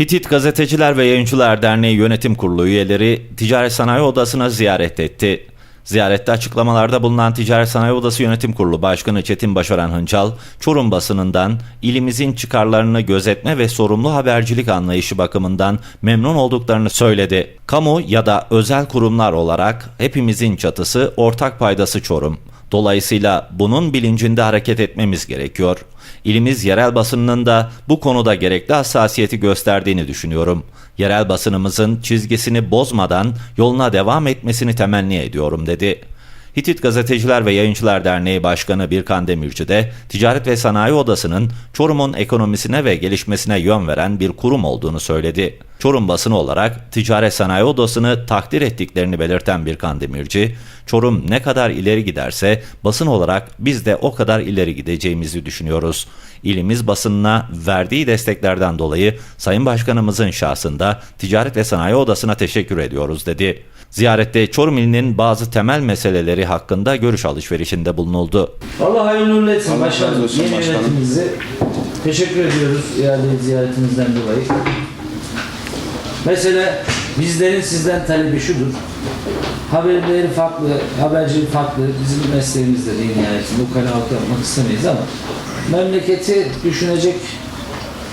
Hitit Gazeteciler ve Yayıncılar Derneği Yönetim Kurulu üyeleri Ticaret Sanayi Odası'na ziyaret etti. Ziyarette açıklamalarda bulunan Ticaret Sanayi Odası Yönetim Kurulu Başkanı Çetin Başaran Hıncal, Çorum basınından ilimizin çıkarlarını gözetme ve sorumlu habercilik anlayışı bakımından memnun olduklarını söyledi. Kamu ya da özel kurumlar olarak hepimizin çatısı ortak paydası Çorum. Dolayısıyla bunun bilincinde hareket etmemiz gerekiyor. İlimiz yerel basınının da bu konuda gerekli hassasiyeti gösterdiğini düşünüyorum. Yerel basınımızın çizgisini bozmadan yoluna devam etmesini temenni ediyorum dedi. Hitit Gazeteciler ve Yayıncılar Derneği Başkanı Birkan Demirci de Ticaret ve Sanayi Odası'nın Çorum'un ekonomisine ve gelişmesine yön veren bir kurum olduğunu söyledi. Çorum basını olarak Ticaret Sanayi Odası'nı takdir ettiklerini belirten Birkan Demirci, Çorum ne kadar ileri giderse basın olarak biz de o kadar ileri gideceğimizi düşünüyoruz. İlimiz basınına verdiği desteklerden dolayı Sayın Başkanımızın şahsında Ticaret ve Sanayi Odası'na teşekkür ediyoruz dedi. Ziyarette Çorum ilinin bazı temel meseleleri hakkında görüş alışverişinde bulunuldu. Allah hayırlı uğurlu etsin başkanım. Yeni başkanım. yönetimimize teşekkür ediyoruz iade ziyaretinizden dolayı. Mesela bizlerin sizden talebi şudur. Haberleri farklı, habercilik farklı. Bizim mesleğimiz de değil yani. Bu kanaat yapmak istemeyiz ama memleketi düşünecek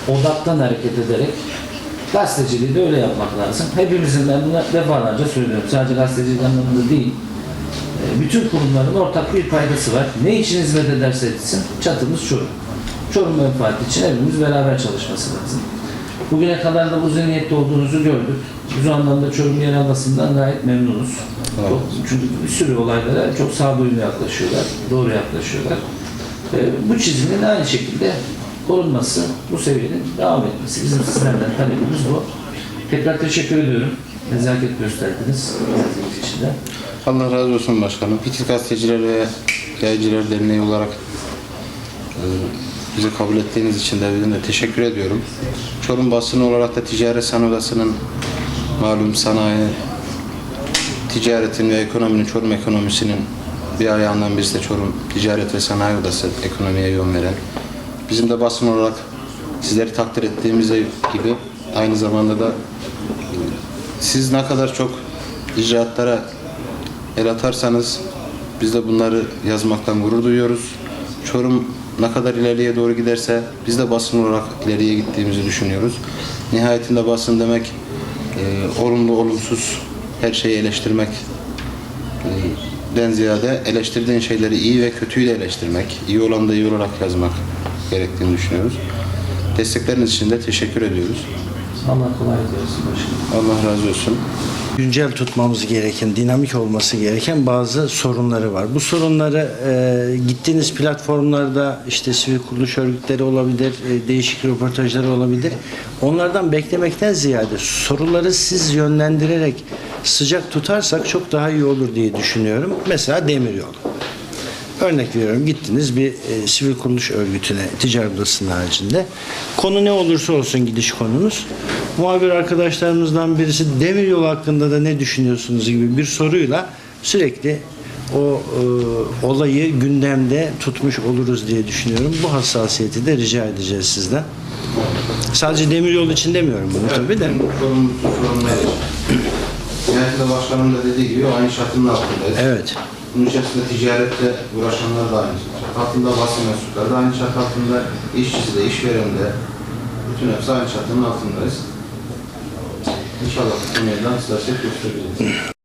odaktan hareket ederek gazeteciliği de öyle yapmak lazım. Hepimizin ben bunu defalarca söylüyorum. Sadece gazetecilik anlamında değil. E, bütün kurumların ortak bir paydası var. Ne için hizmet ederse etsin çatımız Çorum. Çorum menfaati için hepimiz beraber çalışması lazım. Bugüne kadar da bu zihniyette olduğunuzu gördük. Biz o anlamda Çorum Yerel Basından gayet memnunuz. Çok, çünkü bir sürü olaylara çok sağduyulu yaklaşıyorlar, doğru yaklaşıyorlar. E, bu çizginin aynı şekilde korunması, bu seviyenin devam etmesi. Bizim sizlerden talebimiz bu. Tekrar teşekkür ediyorum. Nezaket gösterdiniz. Nezaket. Allah razı olsun başkanım. Hitit Gazeteciler ve Yayıncılar Derneği olarak e, bizi kabul ettiğiniz için de bizim de teşekkür ediyorum. Çorum basını olarak da Ticaret Sanayi Odası'nın malum sanayi, ticaretin ve ekonominin, Çorum ekonomisinin bir ayağından birisi de Çorum Ticaret ve Sanayi Odası ekonomiye yön veren. Bizim de basın olarak sizleri takdir ettiğimiz gibi aynı zamanda da siz ne kadar çok icraatlara el atarsanız biz de bunları yazmaktan gurur duyuyoruz. Çorum ne kadar ileriye doğru giderse biz de basın olarak ileriye gittiğimizi düşünüyoruz. Nihayetinde basın demek e, olumlu olumsuz her şeyi eleştirmek e, den ziyade eleştirdiğin şeyleri iyi ve kötüyü de eleştirmek, iyi olanı da iyi olarak yazmak gerektiğini düşünüyoruz. Destekleriniz için de teşekkür ediyoruz. Allah kolaylık versin başkanım. Allah razı olsun. Güncel tutmamız gereken, dinamik olması gereken bazı sorunları var. Bu sorunları e, gittiğiniz platformlarda işte sivil kuruluş örgütleri olabilir, e, değişik röportajları olabilir. Onlardan beklemekten ziyade soruları siz yönlendirerek sıcak tutarsak çok daha iyi olur diye düşünüyorum. Mesela demiryolu. Örnek veriyorum gittiniz bir e, sivil kuruluş örgütüne ticaret odasının haricinde. Konu ne olursa olsun gidiş konunuz. Muhabir arkadaşlarımızdan birisi demiryolu hakkında da ne düşünüyorsunuz gibi bir soruyla sürekli o e, olayı gündemde tutmuş oluruz diye düşünüyorum. Bu hassasiyeti de rica edeceğiz sizden. Sadece demiryolu için demiyorum bunu tabii de. Sorun nedir? Nihayetinde başkanım da dediği gibi aynı şartın altındayız. Evet. Bunun içerisinde ticaretle uğraşanlar da aynı şart altında, basın mensupları da aynı şart altında, işçisi de, işveren de, bütün hepsi aynı şartın altındayız. İnşallah bu da hassasiyet göstereceğiz.